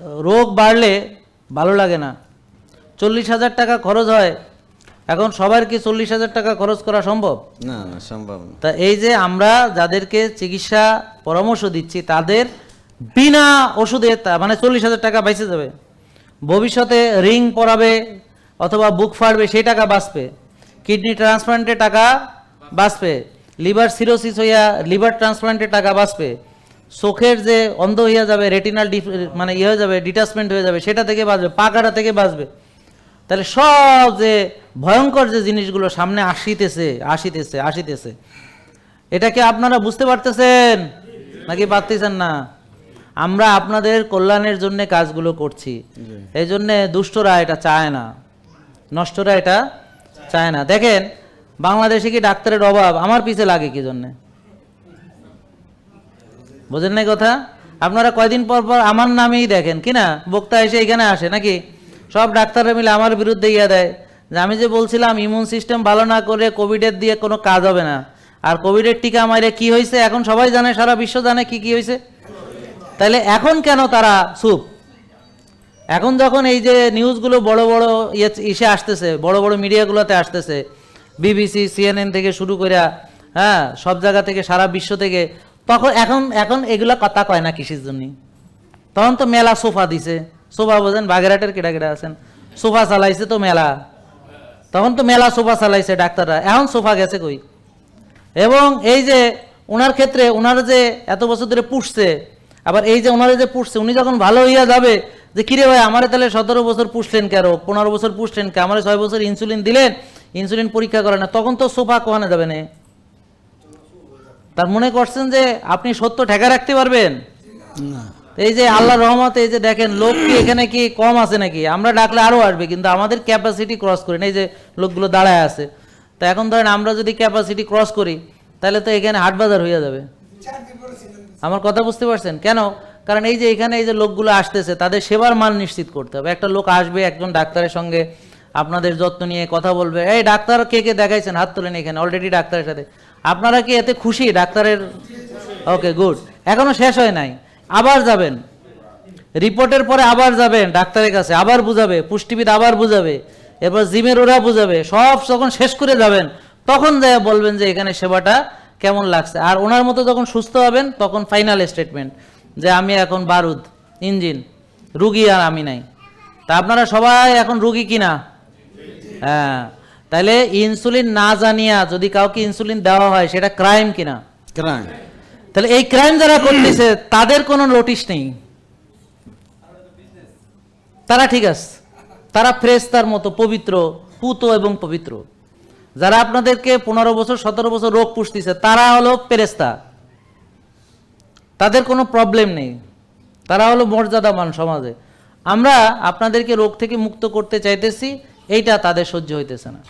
রোগ বাড়লে ভালো লাগে না। চল্লিশ হাজার টাকা খরচ হয় এখন সবার কি চল্লিশ হাজার টাকা খরচ করা সম্ভব? না না সম্ভব না। তা এই যে আমরা যাদেরকে চিকিৎসা পরামর্শ দিচ্ছি তাদের বিনা ওষুধে তা- মানে চল্লিশ হাজার টাকা বেঁচে যাবে। ভবিষ্যতে রিং পরাবে অথবা বুক ফাড়বে সেই টাকা বাঁচবে। কিডনি ট্রান্সপ্লান্টের টাকা বাঁচবে। লিভার সিরোসিস হইয়া লিভার ট্রান্সপ্লান্টের টাকা বাঁচবে। চোখের যে অন্ধ হইয়া যাবে রেটিনাল ডিফ মানে ইয়ে হয়ে যাবে ডিটাচমেন্ট হয়ে যাবে সেটা থেকে বাঁচবে পাকাটা থেকে বাঁচবে। তাহলে সব যে ভয়ঙ্কর যে জিনিসগুলো সামনে আসিতেছে আসিতেছে আসিতেছে এটা কি আপনারা বুঝতে পারতেছেন? নাকি পারতেছেন না? আমরা আপনাদের কল্যাণের জন্য কাজগুলো করছি। এই জন্যে দুষ্টরা এটা চায় না। নষ্টরা এটা চায় না। দেখেন বাংলাদেশে কি ডাক্তারের অভাব? আমার পিছে লাগে কি জন্যে? বোঝেন নাই কথা? আপনারা কয়দিন পর পর আমার নামেই দেখেন, কি না? বক্তা এসে এখানে আসে নাকি? সব ডাক্তাররা মিলে আমার বিরুদ্ধে ইয়া দেয়। যে আমি যে বলছিলাম ইমিউন সিস্টেম ভালো না করে কোভিডের দিয়ে কোনো কাজ হবে না। আর কোভিডের টিকা মাইরে কি হয়েছে এখন সবাই জানে, সারা বিশ্ব জানে কি কি হয়েছে তাহলে এখন কেন তারা চুপ? এখন যখন এই যে নিউজগুলো বড় বড় ইয়ে ইসে আসতেছে, বড় বড় মিডিয়াগুলোতে আসতেছে, বিবিসি, সিএনএন থেকে শুরু করে হ্যাঁ সব জায়গা থেকে, সারা বিশ্ব থেকে তখন এখন এখন এগুলা কথা কয় না কৃষির জন্য? তখন তো মেলা সোফা দিছে। সোফা বোঝেন, বাগেরহাটের কেটা কেটা আছেন? সোফা চালাইছে তো মেলা। তখন তো মেলা সোফা চালাইছে ডাক্তাররা। এখন সোফা গেছে কই? এবং এই যে ওনার ক্ষেত্রে ওনার যে এত বছর ধরে পুষছে, আবার এই যে ওনারে যে পুষছে, উনি যখন ভালো হইয়া যাবে, যে কিরে ভাই, আমারে তাহলে সতেরো বছর পুষলেন কেন? পনেরো বছর পুষলেন কে আমার ছয় বছর ইনসুলিন দিলেন ইনসুলিন পরীক্ষা করে না, তখন তো সোফা কোহানে যাবে না? তার মনে করছেন যে আপনি সত্য ঠেকা রাখতে পারবেন? না। এই যে আল্লাহর রহমত এই যে দেখেন লোক কি এখানে কি কম আছে নাকি? আমরা ডাকলে আরও আসবে কিন্তু আমাদের ক্যাপাসিটি ক্রস করি না এই যে লোকগুলো দাঁড়ায় আছে। তো এখন ধরেন আমরা যদি ক্যাপাসিটি ক্রস করি তাহলে তো এখানে হাট বাজার হয়ে যাবে। আমার কথা বুঝতে পারছেন? কেন? কারণ এই যে এখানে এই যে লোকগুলো আসতেছে তাদের সেবার মান নিশ্চিত করতে হবে। একটা লোক আসবে একজন ডাক্তারের সঙ্গে আপনাদের যত্ন নিয়ে কথা বলবে। এই ডাক্তার কে কে দেখাইছেন? হাত তোলেন এখানে অলরেডি ডাক্তারের সাথে। আপনারা কি এতে খুশি? ডাক্তারের ওকে গুড এখনও শেষ হয় নাই। আবার যাবেন। রিপোর্টের পরে আবার যাবেন ডাক্তারের কাছে, আবার বুঝাবে। পুষ্টিবিদ আবার বুঝাবে। এরপর জিমের ওরা বুঝাবে। সব যখন শেষ করে যাবেন, তখন যা বলবেন যে এখানে সেবাটা কেমন লাগছে। আর ওনার মতো যখন সুস্থ হবেন, তখন ফাইনাল স্টেটমেন্ট যে আমি এখন বারুদ, ইঞ্জিন, রুগী আর আমি নাই। তা আপনারা সবাই এখন রুগী কিনা? হ্যাঁ। তাহলে ইনসুলিন না জানিয়া যদি কাউকে ইনসুলিন দেওয়া হয় সেটা ক্রাইম কিনা? ক্রাইম তাহলে এই ক্রাইম যারা করতেছে তাদের কোনো নোটিশ নেই। তারা ঠিক আছে। তারা ফ্রেস্তার মতো পবিত্র পুত এবং পবিত্র। যারা আপনাদেরকে পনেরো বছর সতেরো বছর রোগ পুষতেছে তারা হলো পেরেস্তা তাদের কোনো প্রবলেম নেই। তারা হলো মর্যাদামান সমাজে। আমরা আপনাদেরকে রোগ থেকে মুক্ত করতে চাইতেছি এইটা তাদের সহ্য হইতেছে না।